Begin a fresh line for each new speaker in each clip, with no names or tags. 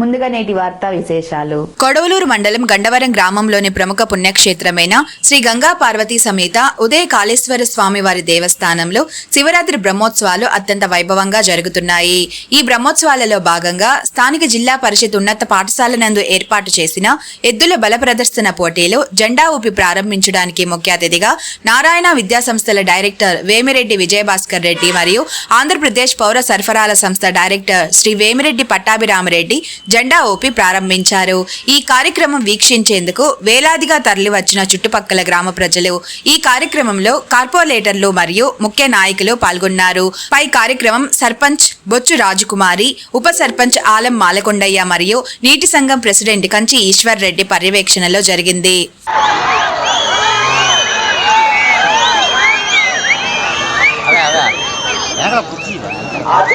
ముందుగా నేటి వార్తా విశేషాలు.
కొడవలూరు మండలం గండవరం గ్రామంలోని ప్రముఖ పుణ్యక్షేత్రమైన శ్రీ గంగా పార్వతీ సమేత ఉదయ కాళేశ్వర స్వామి వారి దేవస్థానంలో శివరాత్రి బ్రహ్మోత్సవాలు అత్యంత వైభవంగా జరుగుతున్నాయి. ఈ బ్రహ్మోత్సవాలలో భాగంగా స్థానిక జిల్లా పరిషత్ ఉన్నత పాఠశాల నందు ఏర్పాటు చేసిన ఎద్దుల బల ప్రదర్శన పోటీలో జెండా ఊపి ప్రారంభించడానికి ముఖ్య అతిథిగా నారాయణ విద్యా సంస్థల డైరెక్టర్ వేమిరెడ్డి విజయభాస్కర్ రెడ్డి మరియు ఆంధ్రప్రదేశ్ పౌర సరఫరాల సంస్థ డైరెక్టర్ శ్రీ వేమిరెడ్డి పట్టాభిరామరెడ్డి జెండా ఊపి ప్రారంభించారు. ఈ కార్యక్రమం వీక్షించేందుకు వేలాదిగా తరలివచ్చిన చుట్టుపక్కల గ్రామ ప్రజలు ఈ కార్యక్రమంలో కార్పొరేటర్లు మరియు ముఖ్య నాయకులు పాల్గొన్నారు. పై కార్యక్రమం సర్పంచ్ బొచ్చు రాజకుమారి ఉప సర్పంచ్ ఆలం మాలకొండయ్య మరియు నీటి సంఘం ప్రెసిడెంట్ కంచి ఈశ్వర్ రెడ్డి పర్యవేక్షణలో జరిగింది.
అదే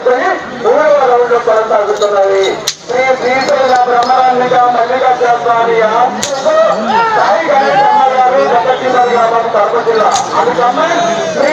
చేసుకుని మూడవ రౌండ్లో కొనసాగుతున్నాయి శ్రీ శ్రీశైల బ్రహ్మరాన్నిగా మల్లికా శాస్త్రాన్ని సాయి గణేష్ అమ్మ గారు దత్తచిమారి గ్రామం కడప జిల్లా అందుకమ్మ శ్రీ